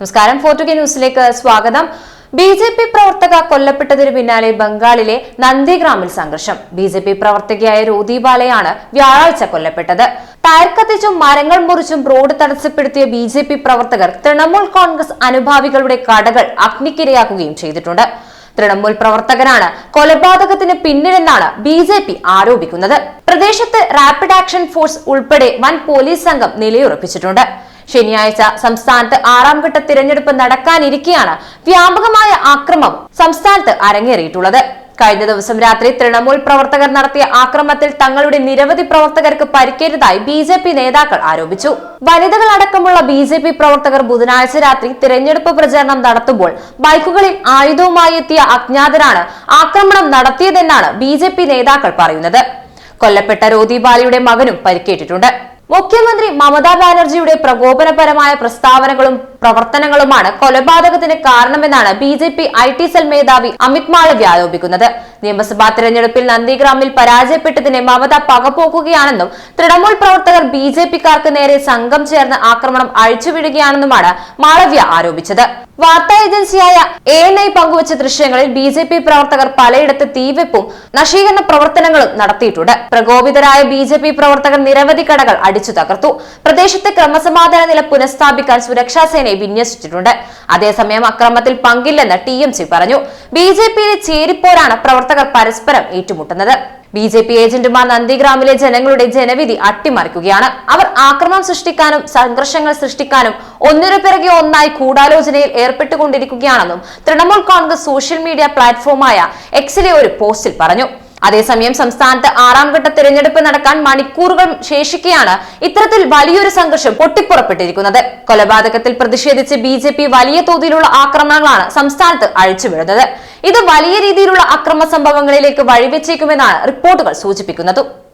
നമസ്കാരം. ഫോർട്ടുഗെ ന്യൂസിലേക്ക് സ്വാഗതം. ബി ജെ പി പ്രവർത്തക കൊല്ലപ്പെട്ടതിനു പിന്നാലെ ബംഗാളിലെ നന്ദിഗ്രാമിൽ സംഘർഷം. ബി ജെ പി പ്രവർത്തകയായ രോദീപാലയാണ് വ്യാഴാഴ്ച കൊല്ലപ്പെട്ടത്. ടയർ കത്തിച്ചും മരങ്ങൾ മുറിച്ചും റോഡ് തടസ്സപ്പെടുത്തിയ ബി ജെ പി പ്രവർത്തകർ തൃണമൂൽ കോൺഗ്രസ് അനുഭാവികളുടെ കടകൾ അഗ്നിക്കിരയാക്കുകയും ചെയ്തിട്ടുണ്ട്. തൃണമൂൽ പ്രവർത്തകനാണ് കൊലപാതകത്തിന് പിന്നിലെന്നാണ് ബി ജെ പി ആരോപിക്കുന്നത്. പ്രദേശത്ത് റാപ്പിഡ് ആക്ഷൻ ഫോഴ്സ് ഉൾപ്പെടെ വൻ പോലീസ് സംഘം നിലയുറപ്പിച്ചിട്ടുണ്ട്. ശനിയാഴ്ച സംസ്ഥാനത്ത് ആറാം ഘട്ട തിരഞ്ഞെടുപ്പ് നടക്കാനിരിക്കെയാണ് വ്യാപകമായ ആക്രമം സംസ്ഥാനത്ത് അരങ്ങേറിയിട്ടുള്ളത്. കഴിഞ്ഞ ദിവസം രാത്രി തൃണമൂൽ പ്രവർത്തകർ നടത്തിയ ആക്രമത്തിൽ തങ്ങളുടെ നിരവധി പ്രവർത്തകർക്ക് പരിക്കേറ്റതായി ബി ജെ പി നേതാക്കൾ ആരോപിച്ചു. വനിതകൾ അടക്കമുള്ള ബി ജെ പി പ്രവർത്തകർ ബുധനാഴ്ച രാത്രി തിരഞ്ഞെടുപ്പ് പ്രചരണം നടത്തുമ്പോൾ ബൈക്കുകളിൽ ആയുധവുമായി എത്തിയ അജ്ഞാതരാണ് ആക്രമണം നടത്തിയതെന്നാണ് ബി നേതാക്കൾ പറയുന്നത്. കൊല്ലപ്പെട്ട രോതി ബാലിയുടെ മകനും പരിക്കേറ്റിട്ടുണ്ട്. മുഖ്യമന്ത്രി മമതാ ബാനർജിയുടെ പ്രകോപനപരമായ പ്രസ്താവനകളും പ്രവർത്തനങ്ങളുമാണ് കൊലപാതകത്തിന് കാരണമെന്നാണ് B J P I T cell മേധാവി അമിത് മാളവ്യ ആരോപിക്കുന്നത്. നിയമസഭാ തെരഞ്ഞെടുപ്പിൽ നന്ദിഗ്രാമിൽ പരാജയപ്പെട്ടതിനെ മമത പകപോക്കുകയാണെന്നും തൃണമൂൽ പ്രവർത്തകർ ബി ജെ പിക്കാർക്ക് നേരെ സംഘം ചേർന്ന് ആക്രമണം അഴിച്ചുവിടുകയാണെന്നുമാണ് മാളവ്യ ആരോപിച്ചത്. വാർത്താ ഏജൻസിയായ എ എൻ ഐ പങ്കുവച്ച ദൃശ്യങ്ങളിൽ ബി ജെ പി പ്രവർത്തകർ പലയിടത്ത് തീവെപ്പും നശീകരണ പ്രവർത്തനങ്ങളും നടത്തിയിട്ടുണ്ട്. പ്രകോപിതരായ ബി ജെ പി പ്രവർത്തകർ നിരവധി കടകൾ അടിച്ചു തകർത്തു. പ്രദേശത്തെ ക്രമസമാധാന നില പുനഃസ്ഥാപിക്കാൻ സുരക്ഷാ സേനയെ വിന്യസിച്ചിട്ടുണ്ട്. അതേസമയം അക്രമത്തിൽ പങ്കില്ലെന്ന് ടി എം സി പറഞ്ഞു. ബി ജെ പിയിലെ ചേരിപ്പോരാണ് പ്രവർത്തകർ പരസ്പരം ഏറ്റുമുട്ടുന്നത്. ബി ജെ പി ഏജന്റുമാർ നന്ദിഗ്രാമിലെ ജനങ്ങളുടെ ജനവിധി അട്ടിമറിക്കുകയാണ്. അവർ ആക്രമണം സൃഷ്ടിക്കാനും സംഘർഷങ്ങൾ സൃഷ്ടിക്കാനും ഒന്നിനു പിറകെ ഒന്നായി ഗൂഢാലോചനയിൽ ഏർപ്പെട്ടുകൊണ്ടിരിക്കുകയാണെന്നും തൃണമൂൽ കോൺഗ്രസ് സോഷ്യൽ മീഡിയ പ്ലാറ്റ്ഫോമായ എക്സിലെ ഒരു പോസ്റ്റിൽ പറഞ്ഞു. അതേസമയം സംസ്ഥാനത്ത് ആറാം ഘട്ട തെരഞ്ഞെടുപ്പ് നടക്കാൻ മണിക്കൂറുകൾ ശേഷിക്കെയാണ് ഇത്തരത്തിൽ വലിയൊരു സംഘർഷം പൊട്ടിപ്പുറപ്പെട്ടിരിക്കുന്നത്. കൊലപാതകത്തിൽ പ്രതിഷേധിച്ച് ബി വലിയ തോതിലുള്ള ആക്രമണങ്ങളാണ് സംസ്ഥാനത്ത് അഴിച്ചുവിടുന്നത്. ഇത് വലിയ രീതിയിലുള്ള അക്രമ സംഭവങ്ങളിലേക്ക് വഴിവെച്ചേക്കുമെന്നാണ് റിപ്പോർട്ടുകൾ സൂചിപ്പിക്കുന്നത്.